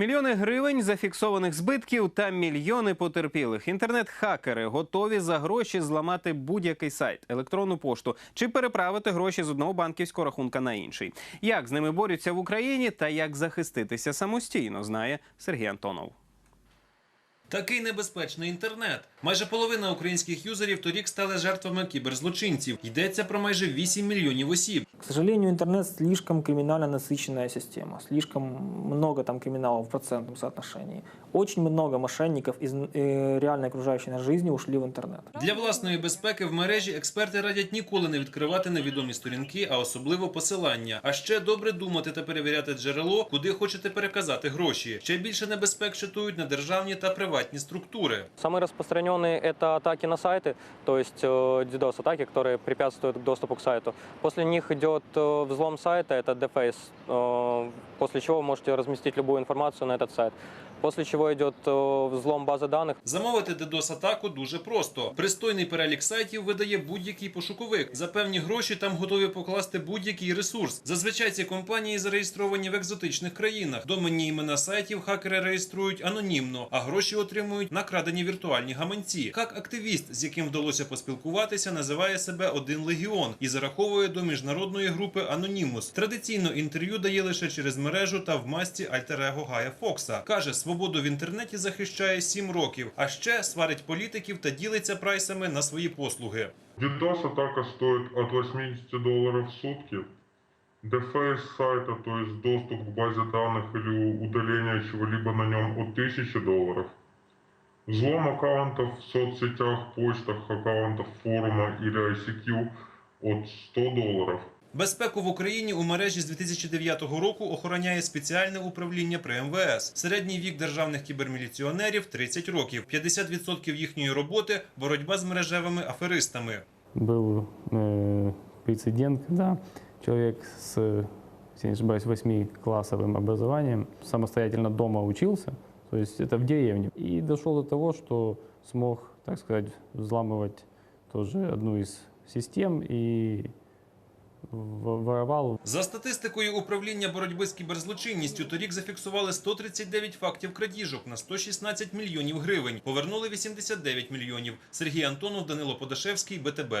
Мільйони гривень зафіксованих збитків та мільйони потерпілих. Інтернет-хакери готові за гроші зламати будь-який сайт, електронну пошту чи переправити гроші з одного банківського рахунка на інший. Як з ними борються в Україні та як захиститися самостійно, знає Сергій Антонов. Такий небезпечний інтернет. Майже половина українських юзерів торік стали жертвами кіберзлочинців. Йдеться про майже 8 мільйонів осіб. К сожалению, интернет слишком криминально насыщенная система. Слишком много там криминала в процентном соотношении. Очень много мошенников из э, реальной окружающей нас жизни ушли в интернет. Для власної безпеки в мережі експерти радять ніколи не відкривати невідомі сторінки, а особливо посилання. А ще добре думати та перевіряти джерело, куди хочете переказати гроші. Ще більше небезпек чатують на державні та приватні структури. Самые распространенные это атаки на сайты, то есть э, DDoS-атаки, которые препятствуют доступу к сайту. После них идет э, взлом сайта, это deface, э, после чего вы можете разместить любую информацию на этот сайт. После чего идет э, взлом базы данных, Замовити DDoS-атаку дуже просто. Пристойний перелік сайтів видає будь-який пошуковик. За певні гроші там готові покласти будь-який ресурс. Зазвичай ці компанії зареєстровані в екзотичних країнах. Доменні імена сайтів хакери реєструють анонімно, а гроші отримують накрадені віртуальні гаманці. Як активіст, з яким вдалося поспілкуватися, називає себе один легіон і зараховує до міжнародної групи Anonymous. Традиційно інтерв'ю дає лише через мережу та в масті альтер-его Гая Фокса. каже, свободу в інтернеті захищає 7 років, а ще сварить політиків та ділиться прайсами на свої послуги. DDoS-атака стоит от 80 долларов в сутки. Deface сайта, то есть доступ к базе данных или удаление чего-либо на нем от 1000 долларов Взлом аккаунтов в соцсетях, почтах, аккаунтов форума или ICQ от 100 долларов. Безпеку в Україні у мережі з 2009 року охороняє спеціальне управління при МВС. Середній вік державних кіберміліціонерів 30 років. 50% їхньої роботи боротьба з мережевими аферистами. Был э, прецедент, когда человек с, если не ошибаюсь, восьмиклассовым образованием самостоятельно дома учился, то есть это в деревне, и дошел до того, что смог, так сказать, взламывать тоже одну из систем и воровал За статистикою управління боротьби з кіберзлочинністю, торік зафіксували 139 фактів крадіжок на 116 мільйонів гривень. Повернули 89 мільйонів. Сергій Антонов, Данило Подашевський, БТБ.